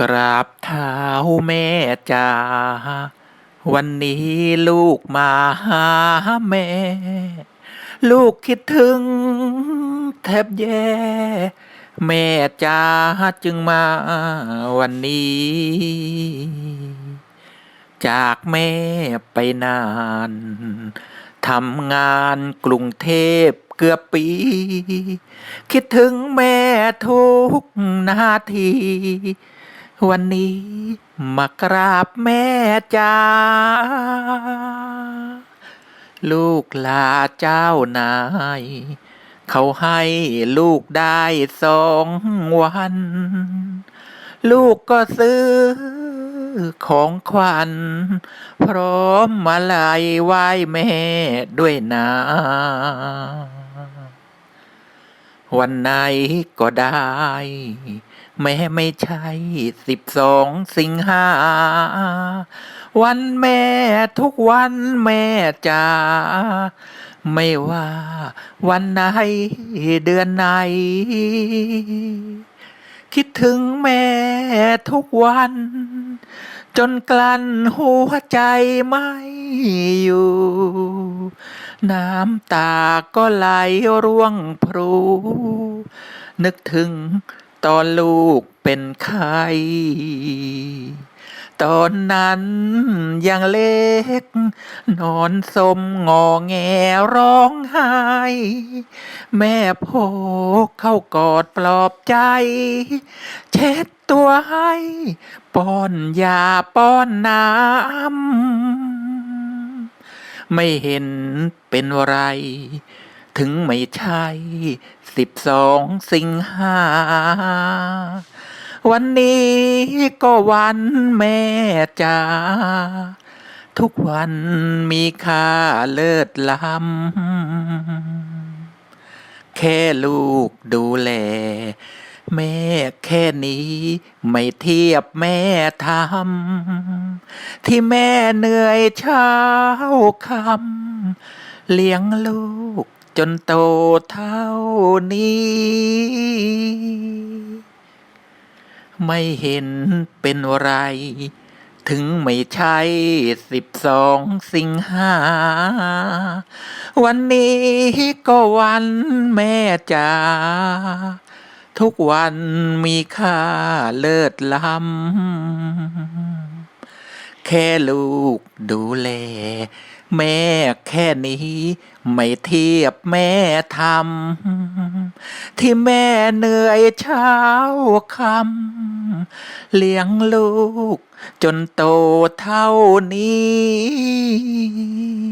กราบเท้าแม่จ้าวันนี้ลูกมาหาแม่ ลูกคิดถึง แทบแย่ แม่จ้าจึงมาวันนี้ จากแม่ไปนานทำงานกรุงเทพเกือบปี คิดถึงแม่ทุกนาที วันนี้มากราบแม่จ้า ลูกลาเจ้านาย เขาให้ลูกได้สองวัน ลูกก็ซื้อของขวัญ พร้อมมาลายไหว้แม่ด้วยนะ วันไหนก็ได้ แม่ไม่ใช่สิบสองสิงหาวันแม่ทุกวันแม่จ้าไม่ว่าวันไหนเดือนไหน คิดถึงแม่ทุกวัน จนกลั้นหัวใจไม่อยู่ น้ำตาก็ไหลร่วงพรู นึกถึง ตอนลูกเป็นไข้ตอนนั้นยังเล็ก นอนสมงอแงร้องไห้ แม่พกเข้ากอดปลอบใจ เช็ดตัวให้ ป้อนยาป้อนน้ำ ไม่เห็นเป็นไร ถึงไม่ใช่สิบสองสิงหาวันนี้ก็วันแม่จ้าทุกวันมีค่าเลิศล้ำแค่ลูกดูแล แม่แค่นี้ไม่เทียบแม่ทำที่แม่เหนื่อยเช้าคำเลี้ยงลูก จนโตเท่านี้ ไม่เห็นเป็นไร ถึงไม่ใช่สิบสองสิงหา วันนี้ก็วันแม่จ้าทุกวันมีค่าเลิศล้ำแค่ลูกดูแล แม่แค่นี้ ไม่เทียบแม่ทำที่แม่เหนื่อยเช้าคำเลี้ยงลูก จนโตเท่านี้